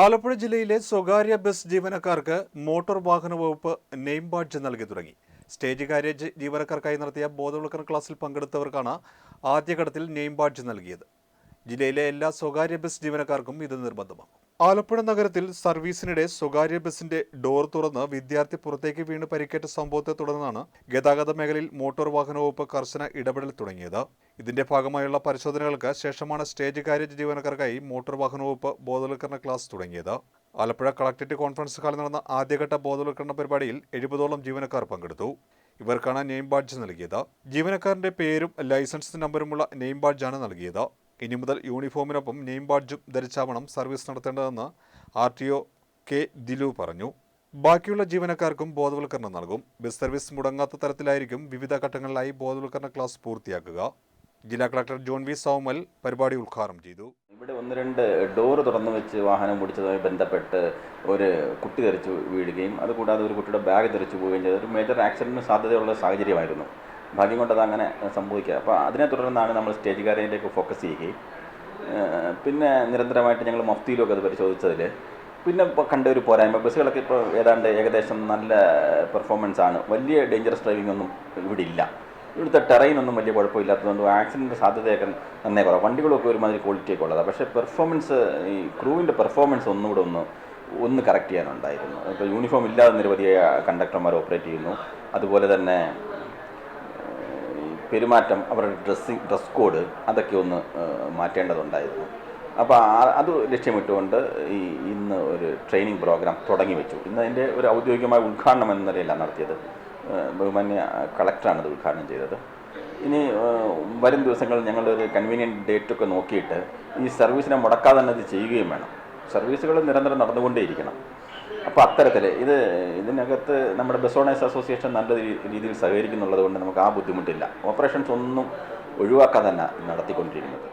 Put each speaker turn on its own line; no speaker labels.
ആലപ്പുഴ ജില്ലയിലെ സ്വകാര്യ ബസ് ജീവനക്കാർക്ക് മോട്ടോർ വാഹന വകുപ്പ് നെയിം ബാഡ്ജ് നൽകി തുടങ്ങി. സ്റ്റേജ് കാര്യേജ് ജീവനക്കാർക്കായി നടത്തിയ ബോധവൽക്കരണ ക്ലാസ്സിൽ പങ്കെടുത്തവർക്കാണ് ആദ്യഘട്ടത്തിൽ നെയിം ബാഡ്ജ് നൽകിയത്. ജില്ലയിലെ എല്ലാ സ്വകാര്യ ബസ് ജീവനക്കാർക്കും ഇത് നിർബന്ധമാക്കും. ആലപ്പുഴ നഗരത്തിൽ സർവീസിനിടെ സ്വകാര്യ ബസിന്റെ ഡോർ തുറന്ന് വിദ്യാർത്ഥി പുറത്തേക്ക് വീണ് പരിക്കേറ്റ സംഭവത്തെ തുടർന്നാണ് ഗതാഗത മേഖലയിൽ മോട്ടോർ വാഹന വകുപ്പ് കർശന ഇടപെടൽ തുടങ്ങിയത്. ഇതിന്റെ ഭാഗമായുള്ള പരിശോധനകൾക്ക് ശേഷമാണ് സ്റ്റേജ് കാര്യ ജീവനക്കാർക്കായി മോട്ടോർ വാഹന വകുപ്പ് ബോധവൽക്കരണ ക്ലാസ് തുടങ്ങിയത്. ആലപ്പുഴ കളക്ടറേറ്റ് കോൺഫറൻസ് ഹാളിൽ നടന്ന ആദ്യഘട്ട ബോധവൽക്കരണ പരിപാടിയിൽ എഴുപതോളം ജീവനക്കാർ പങ്കെടുത്തു. ഇവർക്കാണ് നെയിം ബാഡ്ജ് നൽകിയത്. ജീവനക്കാരന്റെ പേരും ലൈസൻസ് നമ്പറുമുള്ള നെയിം ബാഡ്ജാണ് നൽകിയത്. ഇനി മുതൽ യൂണിഫോമിനൊപ്പം നെയിം ബാഡ്ജും ധരിച്ചാവണം service നടത്തേണ്ടതെന്ന് R T O K Dilu പറഞ്ഞു. ബാക്കിയുള്ള ജീവനക്കാർക്കും ബോധവൽക്കരണം നൽകും. ബസ് സർവീസ് മുടങ്ങാത്ത തരത്തിലായിരിക്കും വിവിധ ഘട്ടങ്ങളിലായി ബോധവൽക്കരണ ക്ലാസ് പൂർത്തിയാക്കുക. ജില്ലാ കളക്ടർ ജോൺ വി സോമൽ പരിപാടി ഉദ്ഘാടനം ചെയ്തു.
ഇവിടെ ഒന്ന് രണ്ട് ഡോറ് തുറന്നു വെച്ച് വാഹനം ഓടിച്ചതുമായി ബന്ധപ്പെട്ട് ഒരു കുട്ടി തെറിച്ച് വീഴുകയും അതുകൂടാതെ ഒരു കുട്ടിയുടെ ബാഗ് തെറിച്ചു പോവുകയും ചെയ്ത. ഒരു മേജർ ആക്സിഡന്റിന് സാധ്യതയുള്ള സാഹചര്യമായിരുന്നു. ഭാഗ്യം കൊണ്ട് അത് അങ്ങനെ സംഭവിക്കുക. അപ്പോൾ അതിനെ തുടർന്നാണ് നമ്മൾ സ്റ്റേജ് കാരയിലേക്ക് ഫോക്കസ് ചെയ്യുകയും പിന്നെ നിരന്തരമായിട്ട് ഞങ്ങൾ മഫ്തിയിലൊക്കെ അത് പരിശോധിച്ചതിൽ പിന്നെ ഇപ്പോൾ കണ്ട ഒരു പോരായ്മ ബസ്സുകളൊക്കെ ഇപ്പോൾ ഏതാണ്ട് ഏകദേശം നല്ല പെർഫോമൻസ് ആണ്. വലിയ ഡേഞ്ചറസ് ഡ്രൈവിംഗ് ഒന്നും ഇവിടെ ഇല്ല. ഇവിടുത്തെ ടെറൈൻ ഒന്നും വലിയ കുഴപ്പമില്ലാത്തതുകൊണ്ട് ആക്സിഡന്റ് സാധ്യതയൊക്കെ നന്നേ കുറവ്. വണ്ടികളൊക്കെ ഒരുമാതിരി ക്വാളിറ്റിയൊക്കെ ഉള്ളതാണ് പക്ഷേ പെർഫോമൻസ് ഈ ക്രൂവിന്റെ പെർഫോമൻസ് ഒന്നുകൂടെ ഒന്ന് ഒന്ന് കറക്റ്റ് ചെയ്യാനുണ്ടായിരുന്നു. ഇപ്പോൾ യൂണിഫോം ഇല്ലാതെ നിരവധി കണ്ടക്ടർമാർ ഓപ്പറേറ്റ് ചെയ്യുന്നു. അതുപോലെ തന്നെ പെരുമാറ്റം അവരുടെ ഡ്രസ്സിങ് ഡ്രസ് കോഡ് അതൊക്കെ ഒന്ന് മാറ്റേണ്ടതുണ്ടായിരുന്നു. അപ്പോൾ അത് ലക്ഷ്യമിട്ടുകൊണ്ട് ഈ ഇന്ന് ഒരു ട്രെയിനിങ് പ്രോഗ്രാം തുടങ്ങി വെച്ചു. ഇന്ന് അതിന്റെ ഒരു ഔദ്യോഗികമായ ഉദ്ഘാടനം എന്ന നിലയിലാണ് നടത്തിയത്. ബഹുമാന്യ കളക്ടറാണ് ഇത് ഉദ്ഘാടനം ചെയ്തത്. ഇനി വരും ദിവസങ്ങളിൽ ഞങ്ങളൊരു കൺവീനിയന്റ് ഡേറ്റൊക്കെ നോക്കിയിട്ട് ഈ സർവീസിനെ മുടക്കാതെ തന്നെ ഇത് ചെയ്യുകയും വേണം. സർവീസുകൾ നിരന്തരം നടന്നുകൊണ്ടേയിരിക്കണം. അപ്പോൾ അത്തരത്തിൽ ഇത് ഇതിനകത്ത് നമ്മുടെ ബസ് ഓണേഴ്സ് അസോസിയേഷൻ നല്ല രീതിയിൽ സഹകരിക്കുന്നുള്ളത് കൊണ്ട് നമുക്ക് ആ ബുദ്ധിമുട്ടില്ല. ഓപ്പറേഷൻസ് ഒന്നും ഒഴിവാക്കാൻ തന്നെ നടത്തിക്കൊണ്ടിരിക്കുന്നത്.